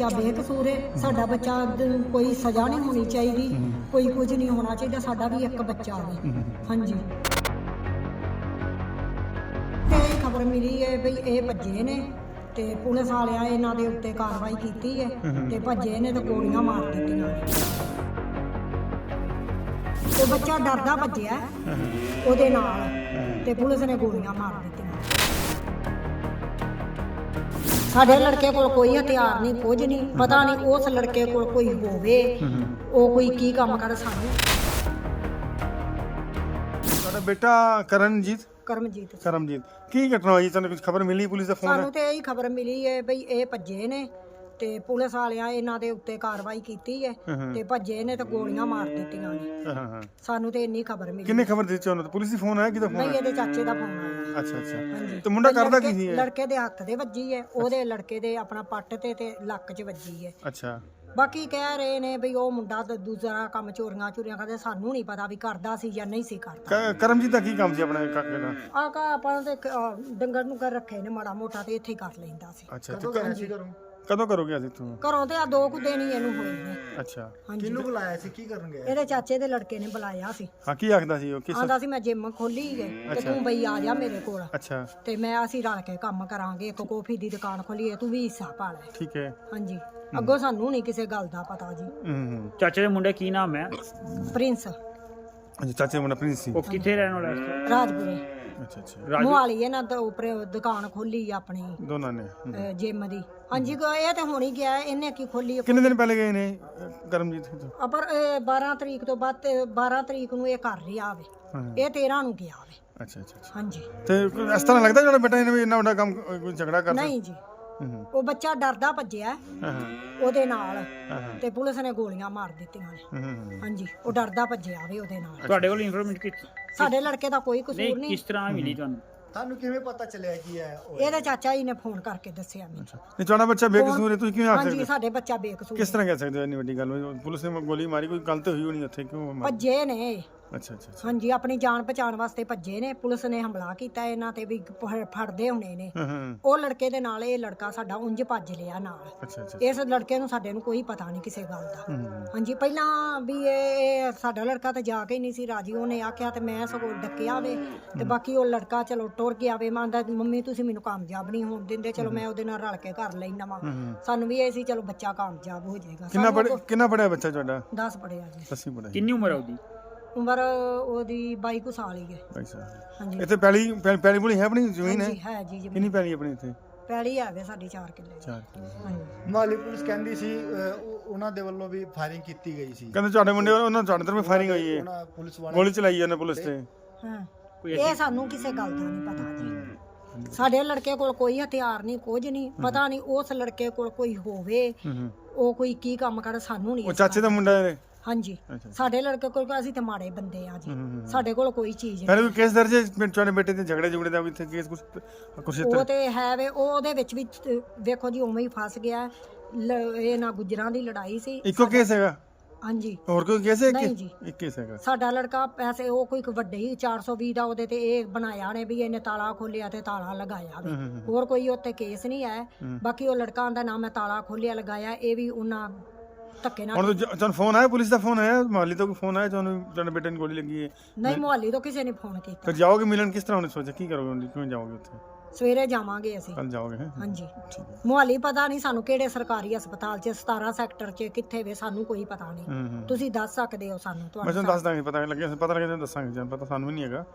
ਬੱਚਾ ਬੇਕਸੂਰ ਹੈ ਸਾਡਾ ਬੱਚਾ ਦ- ਕੋਈ ਸਜ਼ਾ ਨਹੀਂ ਹੋਣੀ ਚਾਹੀਦੀ ਕੋਈ ਕੁਝ ਨਹੀਂ ਹੋਣਾ ਚਾਹੀਦਾ ਸਾਡਾ ਵੀ ਇੱਕ ਬੱਚਾ ਹੈ। ਹਾਂਜੀ। ਤੇ ਖਬਰ ਮਿਲੀ ਹੈ ਵੀ ਇਹ ਭੱਜੇ ਨੇ ਤੇ ਪੁਲਿਸ ਵਾਲਿਆਂ ਇਹਨਾਂ ਦੇ ਉੱਤੇ ਕਾਰਵਾਈ ਕੀਤੀ ਹੈ ਤੇ ਭੱਜੇ ਨੇ ਤੇ ਗੋਲੀਆਂ ਮਾਰ ਦਿੱਤੀਆਂ ਨੇ। ਤੇ ਬੱਚਾ ਡਰਦਾ ਭੱਜਿਆ ਉਹਦੇ ਨਾਲ ਤੇ ਪੁਲਿਸ ਨੇ ਗੋਲੀਆਂ ਮਾਰ ਦਿੱਤੀਆਂ। ਸਾਡੇ ਲੜਕੇ ਕੋਲ ਕੋਈ ਹਥਿਆਰ ਨਹੀਂ ਕੁਝ ਨਹੀਂ ਪਤਾ ਨਹੀਂ ਉਸ ਲੜਕੇ ਕੋਲ ਕੋਈ ਹੋਵੇ। ਉਹ ਕੋਈ ਕੀ ਕੰਮ ਕਰ ਸਾਨੂੰ ਤੁਹਾਡਾ ਬੇਟਾ ਕਰਨਜੀਤ? ਕਰਮਜੀਤ। ਕਰਮਜੀਤ। ਕੀ ਘਟਨਾ ਹੋਈ? ਤੁਹਾਨੂੰ ਕੁਝ ਖਬਰ ਮਿਲੀ ਪੁਲਿਸ ਦਾ ਫੋਨ? ਸਾਨੂੰ ਤੇ ਇਹੀ ਖਬਰ ਮਿਲੀ ਹੈ ਬਈ ਇਹ ਭੱਜੇ ਨੇ। ਤੇ ਪੁਲਿਸ ਵਾਲਿਆਂ ਇਹਨਾਂ ਦੇ ਉੱਤੇ ਕਾਰਵਾਈ ਕੀਤੀ ਹੈ ਤੇ ਭੱਜੇ ਨੇ ਤੇ ਗੋਲੀਆਂ ਮਾਰ ਦਿੱਤੀਆਂ ਨੇ। ਹਾਂ ਹਾਂ ਸਾਨੂੰ ਤੇ ਇੰਨੀ ਖਬਰ ਮਿਲੀ। ਕਿੰਨੇ ਖਬਰ ਦਿੱਤੀ ਉਹਨਾਂ ਤੋਂ? ਪੁਲਿਸ ਦੀ ਫੋਨ ਆਇਆ ਫੋਨ ਨਹੀਂ ਇਹਦੇ ਚਾਚੇ ਦਾ ਫੋਨ ਆਇਆ। ਅੱਛਾ ਅੱਛਾ। ਹਾਂਜੀ। ਤੇ ਮੁੰਡਾ ਕਰਦਾ ਕੀ ਸੀ ਇਹ? ਲੜਕੇ ਦੇ ਹੱਥ ਦੇ ਵੱਜੀ ਹੈ। ਉਹਦੇ ਲੜਕੇ ਦੇ ਆਪਣਾ ਪੱਟ ਤੇ ਤੇ ਲੱਕ 'ਚ ਵੱਜੀ ਹੈ। ਅੱਛਾ। ਬਾਕੀ ਕਹਿ ਰਹੇ ਨੇ ਵੀ ਉਹ ਮੁੰਡਾ ਤਾਂ ਦੂਸਰਾ ਕੰਮ ਚੋਰੀਆਂ ਚੋਰੀਆਂ ਕਰਦੇ। ਸਾਨੂੰ ਨਹੀਂ ਪਤਾ ਵੀ ਕਰਦਾ ਸੀ ਜਾਂ ਨਹੀਂ ਸੀ ਕਰਦਾ। ਕ- ਕਰਮਜੀਤ ਦਾ ਕੀ ਕੰਮ ਸੀ ਆਪਣੇ ਕਾਕੇ ਦਾ? ਆ ਕਾ ਆਪਾਂ ਤੇ ਅਹ, ਡੰਗਰ ਨੂੰ ਕਰ ਰੱਖੇ ਨੇ ਮਾੜਾ ਮੋਟਾ ਤੇ ਇੱਥੇ ਹੀ ਕਰ ਲੈਂਦਾ ਸੀ। ਅੱਛਾ ਤੇ ਕ- ਕਦੋਂ ਕਰੋਗੇ ਅਸੀਂ ਤੂੰ ਘਰੋਂ ਤੇ ਆ ਦੋ ਕੁ ਹੀ ਇਹਨੂੰ ਹੋਏ ਨੇ। ਅੱਛਾ। ਹਾਂਜੀ। ਬੁਲਾਇਆ ਸੀ? ਕੀ ਕਰਨ ਗਏ? ਇਹਦੇ ਚਾਚੇ ਦੇ ਲੜਕੇ ਨੇ ਬੁਲਾਇਆ ਸੀ। ਹਾਂ ਕੀ ਆਖਦਾ ਸੀ ਉਹ? ਕਿਸ ਆਂਦਾ ਸੀ ਮੈਂ ਜਿਮ ਖੋਲੀ ਹੈ ਤੇ ਤੂੰ ਬਈ ਆ ਜਾ ਮੇਰੇ ਕੋਲ। ਅੱਛਾ। ਤੇ ਮੈਂ ਅਸੀਂ ਰਲ ਕੇ ਕੰਮ ਕਰਾਂਗੇ ਇੱਕ ਕੌਫੀ ਦੀ ਦੁਕਾਨ ਖੋਲੀਏ ਤੂੰ ਵੀ ਹਿੱਸਾ ਪਾ ਲੈ। ਠੀਕ ਹੈ ਹਾਂਜੀ। ਅੱਗੋਂ ਸਾਨੂੰ ਨਹੀਂ ਕਿਸੇ ਗੱਲ ਦਾ ਪਤਾ ਜੀ। ਹੂੰ ਹੂੰ। ਚਾਚੇ ਦੇ ਮੁੰਡੇ ਕੀ ਨਾਮ ਹੈ? ਪ੍ਰਿੰਸ। ਅੱਛਾ ਚਾਚੇ ਮੁੰਡਾ ਪ੍ਰਿੰਸ ਸੀ। ਉਹ ਕਿੱਥੇ ਰਹਿਣ ਵਾਲਾ ਹੈ ਰਾਜਪੁਰੇ। ਅੱਛਾ ਅੱਛਾ। ਰਾਜੂ? ਮੁਹਾਲੀ ਇਹਨਾਂ ਦਾ ਉੱਪਰ ਦੁਕਾਨ ਖੋਲੀ ਆਪਣੀ। ਦੋਨਾਂ ਨੇ। ਜਿਮ ਦੀ। ਹਾਂਜੀ ਕੋ ਇਹ ਤੇ ਹੋਣੀ ਗਿਆ ਹੈ, ਇਹਨੇ ਕੀ ਖੋਲੀ ਕਿੰਨੇ ਦਿਨ ਪਹਿਲੇ ਗਏ ਨੇ ਕਰਮਜੀਤ ਪਰ ਇਹ 12 ਤਰੀਕ ਤੋਂ ਬਾਅਦ ਤੇ 12 ਤਰੀਕ ਨੂੰ ਇਹ ਕਰ ਰਿਹਾ ਵੇ ਹਾਂ ਇਹ 13 ਨੂੰ ਗਿਆ ਵੇ ਅੱਛਾ ਅੱਛਾ ਅੱਛਾ। ਹਾਂਜੀ। ਤੇ ਕੋਈ ਇਸ ਤਰ੍ਹਾਂ ਲੱਗਦਾ ਜਿਹੜਾ ਬੇਟਾ ਇਹਨੇ ਵੀ ਇੰਨਾ ਵੱਡਾ ਕੰਮ ਕੋਈ ਝਗੜਾ ਕਰਦਾ? ਨਹੀਂ ਜੀ। ਹੂੰ। ਉਹ ਬੱਚਾ ਡਰਦਾ ਭੱਜਿਆ ਹਾਂ ਉਹਦੇ ਨਾਲ। ਹਾਂ ਤੇ ਪੁਲਿਸ ਨੇ ਗੋਲੀਆਂ ਮਾਰ ਦਿੱਤੀਆਂ ਨੇ। ਹੂੰ। ਹਾਂਜੀ ਉਹ ਡਰਦਾ ਭੱਜਿਆ ਵੇ ਉਹਦੇ ਨਾਲ। ਤੁਹਾਡੇ ਕੋਲ ਇਨਫੋਰਮੇਸ਼ਨ ਕਿਸ ਸਾਡੇ ਲੜਕੇ ਦਾ ਕੋਈ ਕਸੂਰ ਨਹੀਂ ਨਹੀਂ। ਕਿਸ ਤਰ੍ਹਾਂ ਮਿਲੀ ਤੁਹਾਨੂੰ? ਤੁਹਾਨੂੰ ਕਿਵੇਂ ਪਤਾ ਚੱਲਿਆ ਕੀ ਹੈ? ਉਹ ਇਹਦੇ ਚਾਚਾ ਜੀ ਨੇ ਫੋਨ ਕਰਕੇ ਦੱਸਿਆ ਮੈਨੂੰ। ਨਹੀਂ ਤੁਹਾਡਾ ਬੱਚਾ ਬੇਕਸੂਰ ਹੈ ਤੁਸੀਂ ਕਿਵੇਂ ਆਖ ਹਾਂਜੀ? ਸਾਡੇ ਬੱਚਾ ਬੇਕਸੂਰ ਕਿਸ ਤਰ੍ਹਾਂ ਕਹਿ ਸਕਦੇ ਹੋ ਇੰਨੀ ਵੱਡੀ ਗੱਲ ਹੋਈ? ਪੁਲਿਸ ਨੇ ਗੋਲੀ ਮਾਰੀ ਕੋਈ ਗਲਤ ਹੋਈ ਹੋਣੀ ਉੱਥੇ? ਕਿਉਂ ਮਾਰੀ? ਭੱਜੇ ਨੇ। ਅੱਛਾ ਅੱਛਾ ਅੱਛਾ। ਹਾਂਜੀ ਆਪਣੀ ਜਾਨ ਬਚਾਉਣ ਵਾਸਤੇ ਭੱਜੇ ਨੇ। ਪੁਲਿਸ ਨੇ ਹਮਲਾ ਕੀਤਾ ਇਹਨਾਂ ਤੇ ਵੀ ਫੜਦੇ ਹੋਣੇ ਨੇ। ਹਾਂ ਹਾਂ। ਉਹ ਲੜਕੇ ਦੇ ਨਾਲ ਇਹ ਲੜਕਾ ਸਾਡਾ ਉਂਝ ਭੱਜ ਲਿਆ ਨਾਲ। ਅੱਛਾ ਅੱਛਾ ਇਸ ਲੜਕੇ ਨੂੰ ਸਾਡੇ ਨੂੰ ਕੋਈ ਪਤਾ ਨਹੀਂ ਕਿਸੇ ਗੱਲ ਦਾ। ਹੂੰ ਹਾਂਜੀ ਪਹਿਲਾਂ ਵੀ ਇਹ ਇਹ ਸਾਡਾ ਲੜਕਾ ਤਾਂ ਜਾ ਕੇ ਹੀ ਨਹੀਂ ਸੀ ਰਾਜੀ। ਉਹਨੇ ਆਖਿਆ ਤੇ ਮੈਂ ਸਗੋਂ ਡੱਕਿਆ ਵੇ ਤੇ ਬਾਕੀ ਉਹ ਲੜਕਾ ਚਲੋ ਟੁਰ ਗਿਆ ਵੇ ਮੰਨਦਾ ਮੰਮੀ ਤੁਸੀਂ ਮੈਨੂੰ ਕਾਮਯਾਬ ਨਹੀਂ ਹੋਣ ਦਿੰਦੇ। ਚਲੋ ਮੈਂ ਉਹਦੇ ਨਾਲ ਰਲ ਕੇ ਕਰ ਲੈਣਾ ਵਾ। ਹੂੰ। ਸਾਨੂੰ ਵੀ ਇਹ ਸੀ ਚਲੋ ਬੱਚਾ ਕਾਮਯਾਬ ਹੋ ਜਾਏਗਾ। ਕਿੰਨਾ ਪੜਿਆ ਕਿੰਨਾ ਪੜਿਆ ਬੱਚਾ ਤੁਹਾਡਾ? 10 ਪੜਿਆ ਜੀ। ਸੱਸੀ ਪੜਿਆ ਕਿੰਨੀ ਉਮਰ ਉਹਦੀ? ਉਮਰ ਉਹਦੀ 22 ਕੁ ਸਾਲ ਹੀ ਹੈ। ਸਾਹਿਬ ਹਾਂਜੀ। ਇੱਥੇ ਪੈਲੀ ਪੈਲੀ- ਪੈਲੀ ਬੁਲੀ ਹੈ ਆਪਣੀ ਜ਼ਮੀਨ ਹੈ? ਹਾਂਜੀ ਹੈ ਜੀ ਜ਼ਮੀਨ। ਕਿੰਨੀ ਪੈਲੀ ਆਪਣੀ ਇੱਥੇ? ਪੈਲੀ ਹੈਗੇ ਸਾਡੀ 4 ਕਿੱਲੇ। ਚਾਰ ਕਿੱਲੇ। ਹਾਂਜੀ। ਮਾਲੀ ਪੁਲਿਸ ਕਹਿੰਦੀ ਸੀ ਅਹ, ਉਹ- ਉਹਨਾਂ ਦੇ ਵੱਲੋਂ ਵੀ ਫਾਇਰਿੰਗ ਕੀਤੀ ਗਈ ਸੀ। ਕਹਿੰਦੇ ਤੁਹਾਡੇ ਮੁੰਡੇ ਵੱਲੋਂ- ਉਹਨਾਂ ਤੁਹਾਡੇ ਤਰਫ ਫਾਇਰਿੰਗ ਹੋਈ ਹੈ ਉਹਨਾਂ ਪੁਲਿਸ ਵਾਲੇ ਗੋਲੀ ਚਲਾਈ ਉਹਨੇ ਪੁਲਿਸ ਤੇ। ਹਾਂ। ਕੋਈ ਇਹ ਸਾਨੂੰ ਕਿਸੇ ਗੱਲ ਦਾ ਨਹੀਂ ਪਤਾ ਜੀ। ਸਾਡੇ ਲੜਕੇ ਕੋਲ ਕੋਈ ਹਥਿਆਰ ਨਹੀਂ ਕੁਝ ਨਹੀਂ। ਪਤਾ ਨਹੀਂ ਉਸ ਲੜਕੇ ਕੋਲ ਕੋਈ ਹੋਵੇ। ਹੂੰ ਹੂੰ। ਉਹ ਕੋਈ ਕੀ ਕੰਮ ਕਰ ਸਾਨੂੰ ਨਹੀਂ ਉਹ ਚਾਚੇ ਦਾ ਮੁੰਡਾ ਹੈ। ਹਾਂਜੀ। ਅੱਛਾ। ਸਾਡੇ ਲੜਕੇ ਕੋਲ ਅਸੀਂ ਤੇ ਮਾੜੇ ਬੰਦੇ ਆ ਜੀ। ਸਾਡੇ ਕੋਲ ਕੋਈ ਚੀਜ਼ ਨਹੀਂ। ਫਿਰ ਵੀ ਕੇਸ ਦਰਜ ਹੈ ਤੁਹਾਡੇ ਬੇਟੇ ਦੇ ਝਗੜੇ ਝੁਗੜੇ ਦਾ ਵੀ ਇੱਥੇ ਕੇਸ ਕੁਛ ਕੁਛ ਉਹ ਤੇ ਹੈ ਵੇ ਉਹ ਉਹਦੇ ਵਿੱਚ ਵੀ ਅਹ, ਵੇਖੋ ਜੀ ਉਵੇਂ ਹੀ ਫਸ ਗਿਆ। ਲ- ਇਹ ਨਾ ਗੁਜਰਾਂ ਦੀ ਲੜਾਈ ਸੀ। ਇੱਕੋ ਕੇਸ ਹੈਗਾ? ਹਾਂਜੀ। ਹੋਰ ਕੋਈ ਕੇਸ ਹੈ ਨਹੀਂ ਇੱਕ ਜੀ। ਇੱਕ ਕੇਸ ਹੈਗਾ। ਸਾਡਾ ਲੜਕਾ ਪੈਸੇ ਉਹ ਕੋਈ ਇੱਕ ਵੱਡੇ ਹੀ 420 ਦਾ ਉਹਦੇ ਤੇ ਇਹ ਬਣਾਇਆ ਨੇ ਵੀ ਇਹਨੇ ਤਾਲਾ ਖੋਲਿਆ ਤੇ ਤਾਲਾ ਲਗਾਇਆ ਵੇ। ਹੋਰ ਕੋਈ ਉੱਤੇ ਕੇਸ ਨਹੀਂ ਹੈ। ਬਾਕੀ ਉਹ ਲੜਕਾ ਦਾ ਨਾਮ ਹੈ ਤਾਲਾ ਖੋਲਿਆ ਲਗਾਇਆ। ਇਹ ਵੀ ਉਹਨਾਂ ਧੱਕੇ ਨਾਲ। ਹੁਣ ਤਾਂ ਜ- ਤੁਹਾਨੂੰ ਫੋਨ ਆਇਆ ਪੁਲਿਸ ਦਾ ਫੋਨ ਆਇਆ? ਮਾਲੀ ਤੋਂ ਕੋਈ ਫੋਨ ਆਇਆ ਤੁਹਾਨੂੰ ਤੁਹਾਡੇ ਬੇਟੇ ਨੂੰ ਗੋਲੀ ਲੱਗੀ ਹੈ? ਨਹੀਂ ਮੁਹੱਲੀ ਤੋਂ ਕਿਸੇ ਨੇ ਫੋਨ ਕੀਤਾ। ਫਿਰ ਜਾਓਗੇ ਮਿਲਣ ਕਿਸ ਤਰ੍ਹਾਂ ਉਹਨੇ ਸੋਚਿਆ? ਕੀ ਕਰੋਗੇ ਹੁਣ ਕਿਵੇਂ ਜਾਓਗੇ ਉੱਥੇ? ਸਵੇਰੇ ਜਾਵਾਂਗੇ ਅਸੀਂ। ਕੱਲ ਜਾਓਗੇ ਹੈਂ? ਹਾਂਜੀ। ਠੀਕ ਹੈ। ਮੁਹੱਲੀ ਪਤਾ ਨਹੀਂ ਸਾਨੂੰ ਕਿਹੜੇ ਸਰਕਾਰੀ ਹਸਪਤਾਲ 'ਚ 17 ਸੈਕਟਰ 'ਚ ਕਿੱਥੇ ਵੇ ਸਾਨੂੰ ਕੋਈ ਪਤਾ ਨਹੀਂ। ਹੂੰ ਹੂੰ। ਤੁਸੀਂ ਦੱਸ ਸਕਦੇ ਹੋ ਸਾਨੂੰ ਮੈਂ ਤੁਹਾਨੂੰ ਤੁਹਾਨੂੰ ਦੱਸ ਦਾਂਗੇ ਪਤਾ ਲੱਗਿਆ ਪਤਾ ਲੱਗਿਆ ਤੁਹਾਨੂੰ ਦੱਸਾਂਗੇ ਜਾਂ ਪਤਾ ਸਾਨੂੰ ਵੀ ਨਹੀਂ ਹੈਗਾ।